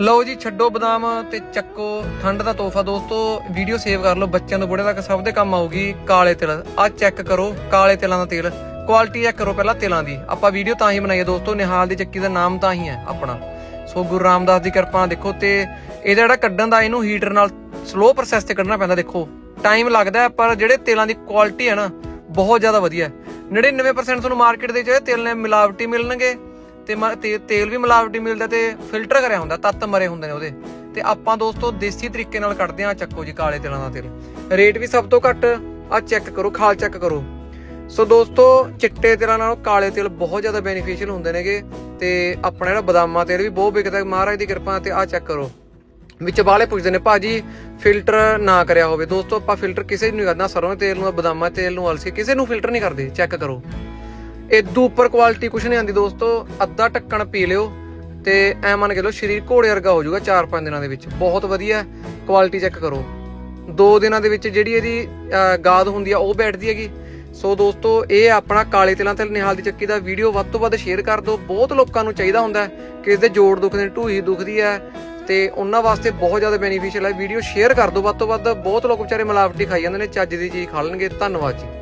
ਲਓ ਜੀ, ਛੱਡੋ ਬਦਾਮ ਤੇ ਚੱਕੋ ਠੰਡ ਦਾ ਤੋਹਫਾ ਦੋਸਤੋ। ਵੀਡੀਓ ਸੇਵ ਕਰ ਲਓ, ਬੱਚਿਆਂ ਤੋਂ ਬੁੜੇ ਤੱਕ ਸਭ ਦੇ ਕੰਮ ਆਊਗੀ। ਕਾਲੇ ਤਿਲ ਆ ਚੈੱਕ ਕਰੋ, ਕਾਲੇ ਤਿਲਾਂ ਦਾ ਤੇਲ। ਕੁਆਲਿਟੀ ਚੈੱਕ ਕਰੋ ਪਹਿਲਾਂ ਤਿਲਾਂ ਦੀ। ਆਪਾਂ ਵੀਡੀਓ ਤਾਂ ਹੀ ਬਣਾਈ ਹੈ ਦੋਸਤੋ, ਨਿਹਾਲ ਦੀ ਚੱਕੀ ਦਾ ਨਾਮ ਤਾਂ ਹੀ ਹੈ ਆਪਣਾ। ਸੋ ਗੁਰੂ ਰਾਮਦਾਸ ਦੀ ਕਿਰਪਾ ਦੇਖੋ ਤੇ ਇਹਦਾ ਜਿਹੜਾ ਕੱਢਣ ਦਾ, ਇਹਨੂੰ ਹੀਟਰ ਨਾਲ ਸਲੋ ਪ੍ਰੋਸੈਸ ਤੇ ਕੱਢਣਾ ਪੈਂਦਾ ਦੇਖੋ। ਟਾਈਮ ਲੱਗਦਾ ਪਰ ਜਿਹੜੇ ਤੇਲਾਂ ਦੀ ਕੁਆਲਿਟੀ ਹੈ ਨਾ, ਬਹੁਤ ਜ਼ਿਆਦਾ ਵਧੀਆ ਹੈ। 99% ਤੁਹਾਨੂੰ ਮਾਰਕੀਟ ਦੇ ਜਿਹੜੇ ਤੇਲ ਨੇ ਮਿਲਾਵਟੀ ਮਿਲਣਗੇ। ਤੇ ਮ- ਤੇ- ਤੇਲ ਵੀ ਮਿਲਾਵਟੀ ਮਿਲਦਾ ਤੇ ਫਿਲਟਰ ਕਰਿਆ ਹੁੰਦਾ, ਤੱਤ ਮਰੇ ਹੁੰਦੇ ਨੇ ਉਹਦੇ। ਤੇ ਆਪਾਂ ਦੋਸਤੋ ਦੇਸੀ ਤਰੀਕੇ ਨਾਲ ਕੱਢਦੇ ਆ ਚੱਕੋ ਜੀ ਕਾਲੇ ਤੇਲਾਂ ਦਾ ਤੇਲ। ਰੇਟ ਵੀ ਸਭ ਤੋਂ ਘੱਟ ਆ ਚੈੱਕ ਕਰੋ, ਖਾਲ ਚੈੱਕ ਕਰੋ। ਸੋ ਦੋਸਤੋ, ਚਿੱਟੇ ਤੇਲਾਂ ਨਾਲੋਂ ਕਾਲੇ ਤੇਲ ਬਹੁਤ ਜ਼ਿਆਦਾ ਬੈਨੀਫੀਸ਼ੀਅਲ ਹੁੰਦੇ ਨੇਗੇ ਤੇ ਆਪਣਾ ਜਿਹੜਾ ਬਦਾਮਾ ਤੇਲ ਵੀ ਬਹੁਤ ਵਿਕਦਾ ਮਹਾਰਾਜ ਦੀ ਕਿਰਪਾ ਤੇ ਆ ਚੈੱਕ ਕਰੋ। ਵਿੱਚ ਬਾਲੇ ਪੁੱਛਦੇ ਨੇ, ਭਾਜੀ, ਫਿਲਟਰ ਨਾ ਕਰਿਆ ਹੋਵੇ। ਦੋਸਤੋ, ਆਪਾਂ ਫਿਲਟਰ ਕਿਸੇ ਨੂੰ ਨਹੀਂ ਕਰਨਾ, ਸਰੋਂ ਦੇ ਤੇਲ ਨੂੰ, ਬਦਾਮਾ ਤੇਲ ਨੂੰ, ਅਲਸੀ ਕਿਸੇ ਨੂੰ ਫਿਲਟਰ ਨਹੀਂ ਕਰਦੇ। ਚੈੱਕ ਕਰੋ। ਇਦੋਂ ਉੱਪਰ ਕੁਆਲਿਟੀ ਕੁਛ ਨਹੀਂ ਆਂਦੀ ਦੋਸਤੋ, ਅੱਧਾ ਢੱਕਣ ਪੀ ਲਿਓ ਤੇ ਐ ਮੰਨ ਕੇ ਲਓ ਸਰੀਰ ਘੋੜੇ ਵਰਗਾ ਹੋ ਜਾਊਗਾ 4-5 ਦਿਨਾਂ ਦੇ ਵਿੱਚ। ਬਹੁਤ ਵਧੀਆ ਕੁਆਲਿਟੀ ਚੈੱਕ ਕਰੋ। ਦੋ ਦਿਨਾਂ ਦੇ ਵਿੱਚ ਜਿਹੜੀ ਇਹਦੀ ਗਾਦ ਹੁੰਦੀ ਆ, ਉਹ ਬੈਠਦੀ ਹੈਗੀ। ਸੋ ਦੋਸਤੋ, ਇਹ ਆਪਣਾ ਕਾਲੇ ਤਿਲਾਂ ਤੇ ਨਿਹਾਲ ਦੀ ਚੱਕੀ ਦਾ ਵੀਡੀਓ ਵੱਧ ਤੋਂ ਵੱਧ ਸ਼ੇਅਰ ਕਰ ਦਿਓ। ਬਹੁਤ ਲੋਕਾਂ ਨੂੰ ਚਾਹੀਦਾ ਹੁੰਦਾ ਹੈ ਦੇ ਜੋੜ ਦੁਖਦੇ ਨੇ, ਢੂਹੀ ਦੁਖਦੀ ਹੈ ਤੇ ਉਹਨਾਂ ਵਾਸਤੇ ਬਹੁਤ ਜ਼ਿਆਦਾ ਬੈਨੀਫੀਸ਼ੀਅਲ ਹੈ। ਵੀਡੀਓ ਸ਼ੇਅਰ ਕਰ ਦਿਓ ਵੱਧ ਤੋਂ ਵੱਧ। ਬਹੁਤ ਲੋਕ ਵਿਚਾਰੇ ਮਿਲਾਵਟੀ ਖਾਈ ਜਾਂਦੇ ਨੇ, ਚੱਜ ਦੀ ਚੀਜ਼ ਖਾ ਲੈਣਗੇ। ਧੰਨਵਾਦ ਜੀ।